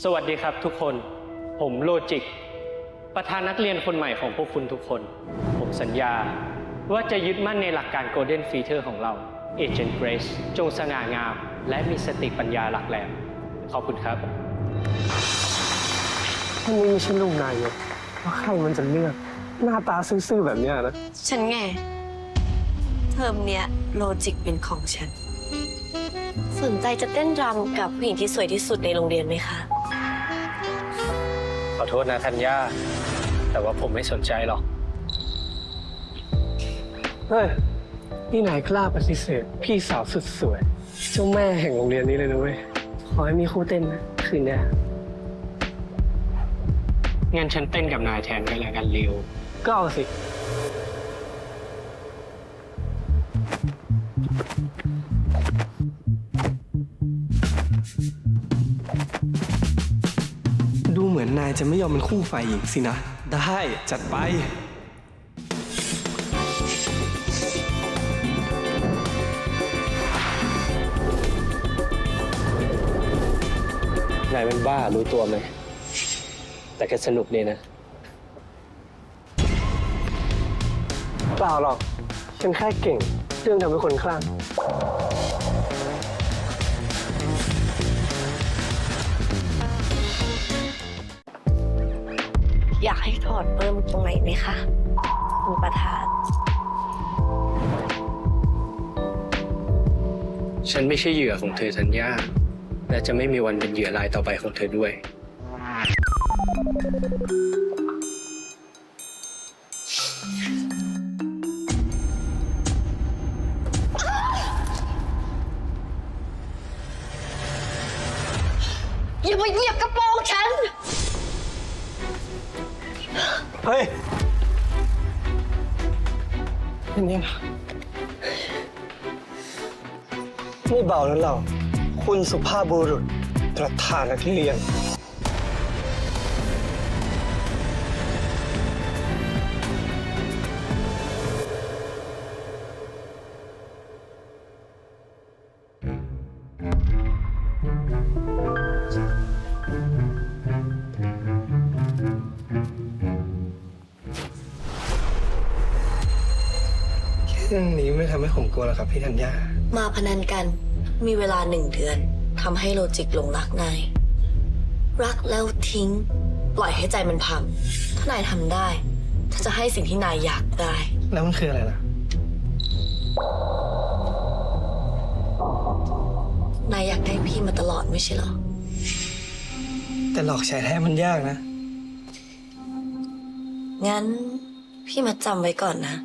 สวัสดีครับทุกคน ผมโลจิก ประธานนักเรียนคนใหม่ของพวกคุณทุกคน ผมสัญญา ว่าจะยึดมั่นในหลักการ Golden Feature ของเรา Agent Grace จงสง่างาม และมีสติปัญญาหลักแหลมขอบคุณครับถ้านี่ไม่ใช่ลูกนายกแล้วใครมันจะเลือก หน้าตาซื่อๆแบบเนี้ยนะ ฉันไง เทอมเนี้ยโลจิกเป็นของฉัน สนใจจะเต้นรำกับผู้หญิงที่สวยที่สุดในโรงเรียนไหมคะข อโทษนะธัญญา แต่ว่าผมไม่สนใจหรอก เฮ้ย นี่นายกล้าปฏิเสธพี่สาวสุดสวย เจ้าแม่แห่งโรงเรียนนี้เลยนะเว้ย ขอให้มีคู่เต้นนะ คืนเนี้ยงั้นฉันเต้นกับนายแทนกันแล้วกันริว ก็เอาสิายจะไม่ยอมเป็นคู่ฝ่ายหญิงสินะ ได้จัดไป นายเป็นบ้ารู้ตัวไหม แต่ก็สนุกดีนะ เปล่าหรอก ฉันแค่เก่ง เรื่องทำให้คนคลั่ง เพิ่มตรงไหนไหมคะคุณประธาน ฉันไม่ใช่เหยื่อของเธอธัญญาและจะไม่มีวันเป็นเหยื่อรายต่อไปของเธอด้วย อย่ามาเหยียบกระโปรงฉัน เฮ้ยเป็นยังไงไม่เบาแล้วเรา คุณสุภาพบุรุษประธานนักเรียน ไม่ทำให้ผมกลัวหรอกครับพี่ธัญญา มาพนันกัน มีเวลาหนึ่งเดือนทำให้โลจิกหลงรักนาย รักแล้วทิ้ง ปล่อยให้ใจมันพัง ถ้านายทำได้ถ้าจะให้สิ่งที่นายอยากได้ แล้วมันคืออะไรล่ะ นายอยากได้พี่มาตลอดไม่ใช่เหรอ แต่หลอกชายแท้มันยากนะ งั้น พี่มาจำไว้ก่อนนะ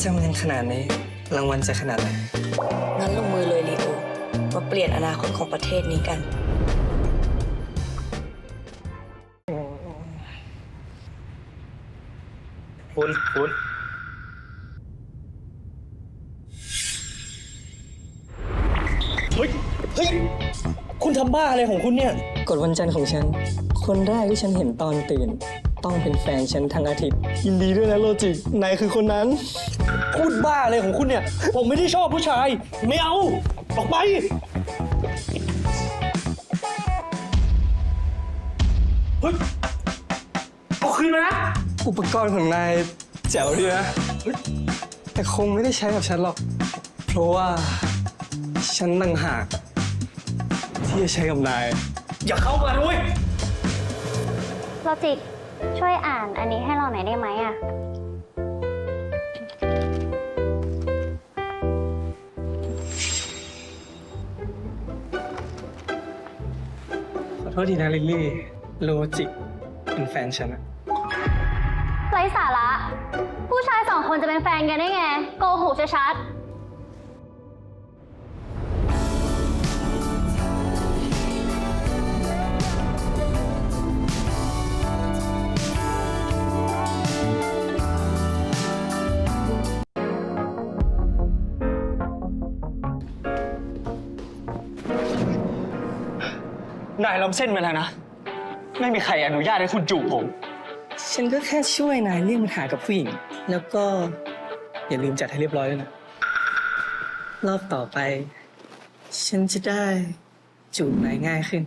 มัดจำกันขนาดนี้ รางวัลจะขนาดไหน งั้นลงมือเลยลีโอ มาเปลี่ยนอนาคตของประเทศนี้กัน คุณคุณเฮ้ยคุณทำบ้าอะไรของคุณเนี่ยกดวันจันทร์ของฉัน คนแรกที่ฉันเห็นตอนตื่น ต้องเป็นแฟนฉันทั้งอาทิตย์ ยินดีด้วยนะโลจิกนายคือคนนั้น พูดบ้าอะไรของคุณเนี่ย ผมไม่ได้ชอบผู้ชาย ไม่เอา ออกไป เฮ้ยเอาคืนมานะ อุปกรณ์ของนายแจ๋วดีนะเฮ้ยแต่คงไม่ได้ใช้กับฉันหรอก เพราะว่าฉันต่างหาก ที่จะใช้กับนาย อย่าเข้ามาด้วย โลจิกช่วยอ่านอันนี้ให้เราหน่อยได้ไหมอะ อโทษทีนะลิลลี่ โลจิกเป็นแฟนฉันอะไร้สาระ ผู้ชายสองคนจะเป็นแฟนกันได้ไง โกหกชัด นายล้ำเส้นไปแล้วนะ ไม่มีใครอนุญาตให้คุณจูบผม ฉันก็แค่ช่วยนายเลี่ยงปัญหากับผู้หญิง แล้วก็อย่าลืมจัดให้เรียบร้อยด้วยนะ รอบต่อไป ฉันจะได้จูบนายง่ายขึ้น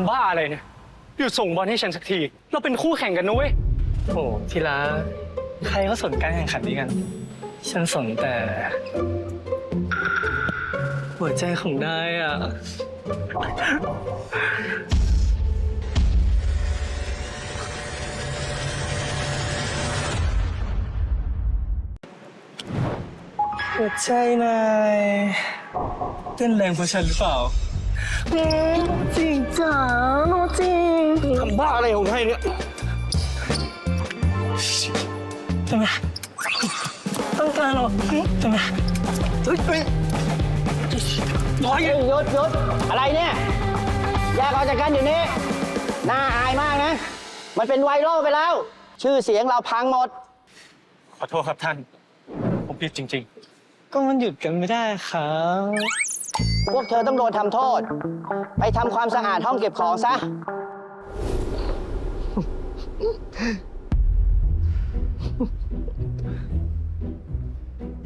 ำบ้าอะไรเนี่ยหยุดส่งบอลให้ฉันสักที เราเป็นคู่แข่งกันนะเว้ยโอ้ทีละใครเขาสนการแข่งขันนี้กัน ฉันสนแต่ หัวใจของนายอะ หัวใจนายเต้นแรงเพราะฉันหรือเปล่า จริงจ๋าโนจริงทำบ้าอะไรของนายเนี่ยทำไมต้องการเหรอทำไมเฮ้ยเฮ้ยน้อยหยุดหยุดอะไรเนี่ยแยกออกจากกันเดี๋ยวนี้น่าอายมากนะ มันเป็นไวรัลไปแล้ว ชื่อเสียงเราพังหมด ขอโทษครับท่าน ผมผิดจริงก็มันหยุดกันไม่ได้ครับ พวกเธอต้องโดนทำโทษ ไปทำความสะอาดห้องเก็บของซะๆ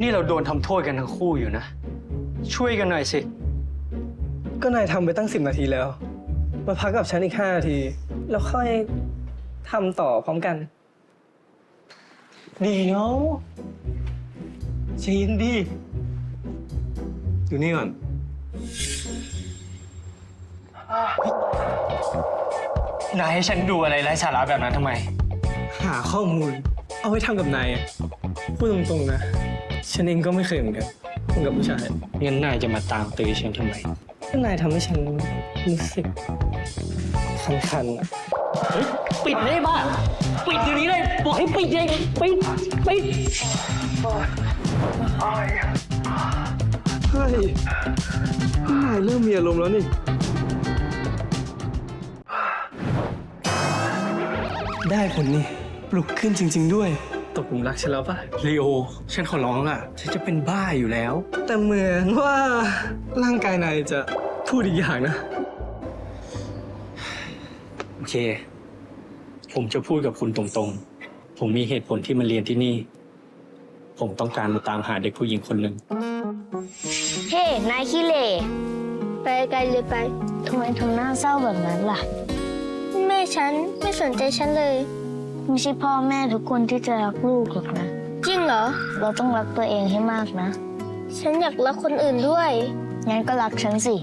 นี่เราโดนทำโทษกันทั้งคู่อยู่นะ ช่วยกันหน่อยสิ ก็นายทำไปตั้งสิบนาทีแล้ว มาพักกับฉันอีกห้านาที แล้วค่อยทำต่อพร้อมกัน เดี๋ยวใจเย็นดี อยู่นี่ก่อน นายให้ฉันดูอะไรไร้สาระแบบนั้นทำไม หาข้อมูล เอาไว้ทำกับนายอะพูดตรงๆนะ ฉันเองก็ไม่เคยเหมือนกันทำกับผู้ชายงั้นนายจะมาตามตื้อฉันทำไมก็นายทำให้ฉันรู้สึกคันๆอะปิดได้บ้าปิดเดี๋ยวนี้เลยบอกให้ปิดเลยปิด ปิด เฮ้ยนายเริ่มมีอารมณ์แล้วนี่ ได้ผลนี่ ปลุกขึ้นจริง ๆ ด้วย ตกหลุมรักฉันแล้วปะลีโอ ฉันขอร้องล่ะ ฉันจะเป็นบ้าอยู่แล้ว แต่เหมือนว่าร่างกายนายจะพูดอีกอย่างนะ โอเค ผมจะพูดกับคุณตรงๆ ผมมีเหตุผลที่มาเรียนที่นี่ ผมต้องการมาตามหาเด็กผู้หญิงคนหนึ่ง เฮ้ นายขี้เหร่ไปไกลเลยไป ทำไมทำหน้าเศร้าแบบนั้นล่ะ แม่ฉันไม่สนใจฉันเลย ไม่ใช่พ่อแม่ทุกคนที่จะรักลูกหรอกนะ จริงเหรอ เราต้องรักตัวเองให้มากนะ ฉันอยากรักคนอื่นด้วย งั้นก็รักฉันสิ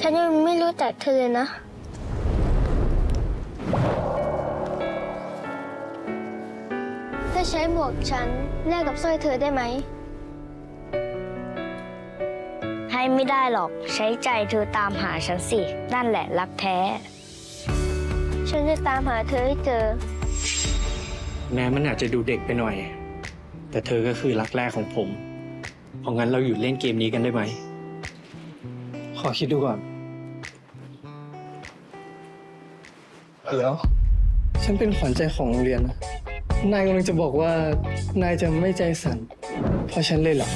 ฉันยังไม่รู้จักเธอเลยนะ ถ้าใช้หมวกฉันแลกกับสร้อยเธอได้ไหม ให้ไม่ได้หรอก ใช้ใจเธอตามหาฉันสิ นั่นแหละรักแท้ ฉันจะตามหาเธอให้เจอ แม้มันอาจจะดูเด็กไปหน่อย แต่เธอก็คือรักแรกของผม เพราะงั้นเราหยุดเล่นเกมนี้กันได้ไหม ขอคิดดูก่อนเดี๋ยวฉันเป็นขวัญใจของโรงเรียนนะนายกำลังจะบอกว่า นายจะไม่ใจสั่นเพราะฉันเลยเหรอ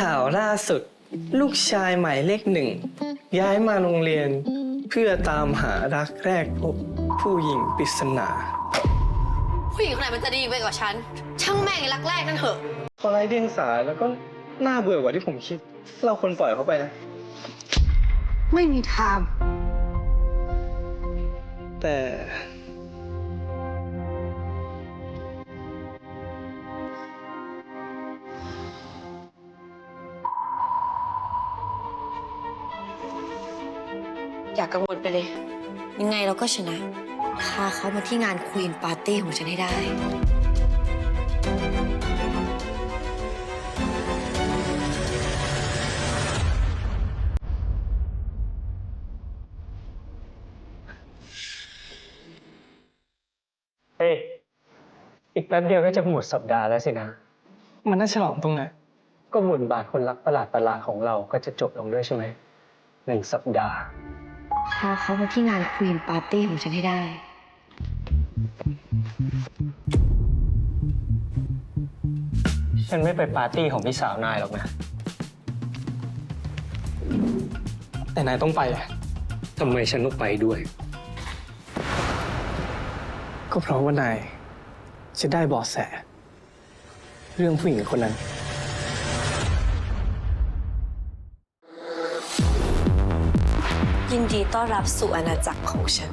ข่าวล่าสุด ลูกชายหมายเลขหนึ่ง ย้ายมาโรงเรียน เพื่อตามหารักแรกพบผู้หญิงปริศนา ผู้หญิงคนไหนมันจะดีไปกว่าฉัน ช่างแม่งรักแรกนั่นเถอะพอไร้เดียงสาแล้วก็น่าเบื่อกว่าที่ผมคิด เราควรปล่อยเขาไปนะ ไม่มีทางแต่ อย่ากกังวลไปเลย ยังไงเราก็ชนะ พาเขามาที่งานควีนปาร์ตี้ของฉันให้ได้ เฮ้ย อีกแป๊บเดียวก็จะหมดสัปดาห์แล้วสินะ มันน่าฉลองตรงไหนก็บทบาทคนรักประหลาดประหลาดๆของเราก็จะจบลงด้วยใช่ไหมหนึ่งสัปดาห์ พาเขามาที่งานควีนปาร์ตี้ของฉันให้ได้ ฉันไม่ไปปาร์ตี้ของพี่สาวนายหรอกนะ แต่นายต้องไปทำไมฉันต้องไปด้วย ก็เพราะว่านายจะได้เบาะแส เรื่องผู้หญิงคนนั้น ดีต้อนรับสู่อาณาจักรของฉัน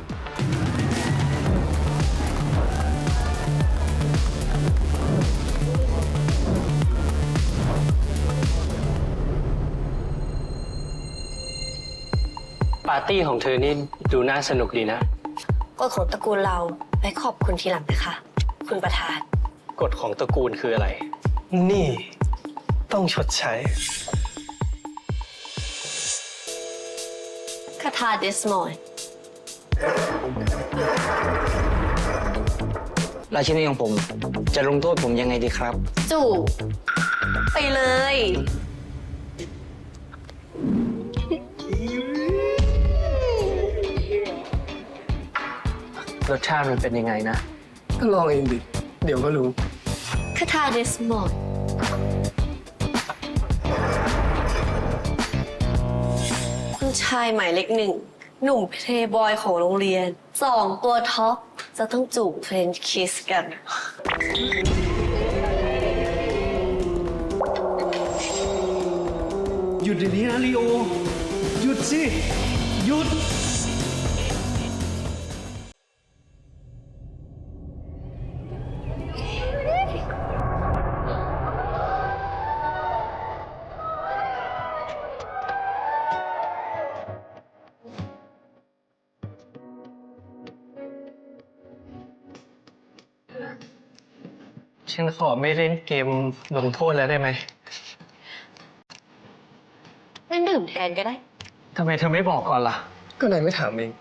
ปาร์ตี้ของเธอนี่ดูน่าสนุกดีนะ กฎของตระกูลเราไว้ขอบคุณทีหลังนะคะ คุณประธาน กฎของตระกูลคืออะไร นี่ ต้องชดใช้ คาถาเดสมอนราชินีของผมจะลงโทษผมยังไงดีครับ จู่ไปเลย รสชาติมันเป็นยังไงนะ ก็ลองเองดิ เดี๋ยวก็รู้ คาถาเดสมอน ชายหมายเลขหนึ่ง หนุ่มเพลย์บอยของโรงเรียนสองตัวท็อปจะต้องจูบเฟรนช์คิสกัน หยุดเดี๋ยวนี้นะลีโอ หยุดสิ หยุด ฉันขอไม่เล่นเกมลงโทษแล้วได้ไหมนั่นดื่มแทนก็ได้ ทำไมเธอไม่บอกก่อนล่ะ ก็นายไม่ถามเอง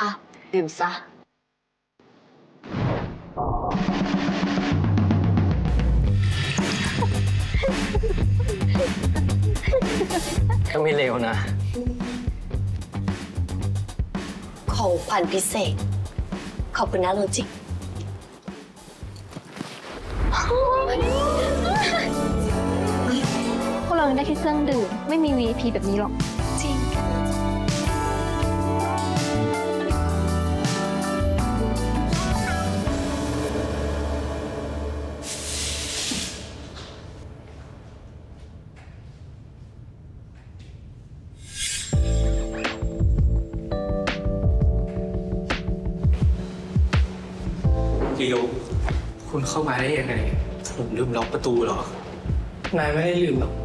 อะ ดื่มซะ ก็ไม่เร็วนะ ของขวัญพิเศษ ขอบคุณนะโลจิก พวกเรายังได้แค่เครื่องดื่ม ไม่มี VIP แบบนี้หรอก จริง เดียวคุณเข้ามาได้ยังไงผมลืมล็อกประตูเหรอ นายไม่ได้ลืมหรอก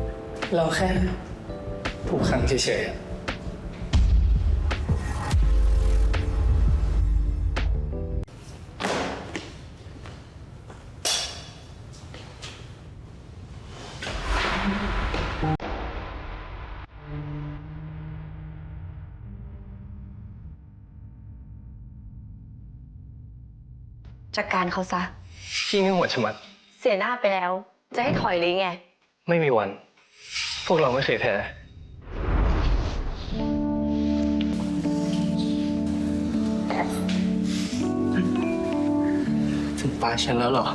เราแค่ผูกขังเฉยๆอะจัดการเขาซะ พี่ไม่หัวชะมัด เสียหน้าไปแล้ว จะให้ถอยหรือไง ไม่มีวัน พวกเราไม่เคยแพ้ ถึงตาฉันแล้วเหรอ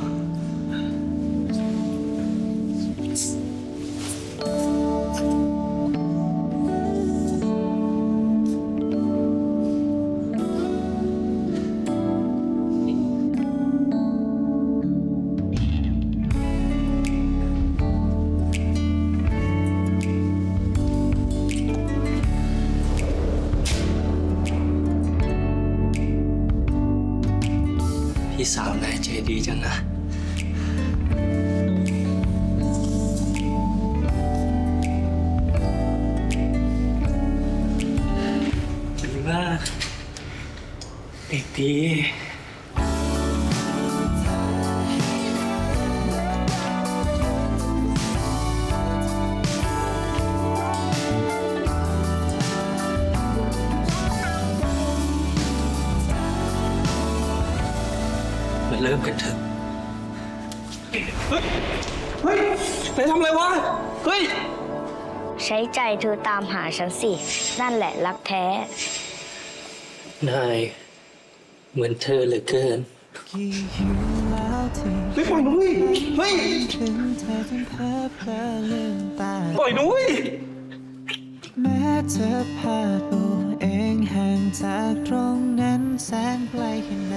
ี มาเริ่มกันเถอะ เฮ้ยเฮ้ยนายทำอะไรวะ เฮ้ย ใช้ใจเธอตามหาฉันสิ นั่นแหละรักแท้ นาย เหมือนเธอเหลือเกินเฮ้ยปล่อยนุ้ยเฮ้ยปล่อยนุ้ยแม้เธอพาตัวเองห่างจากตรงนั้นแสนไกลแค่ไหน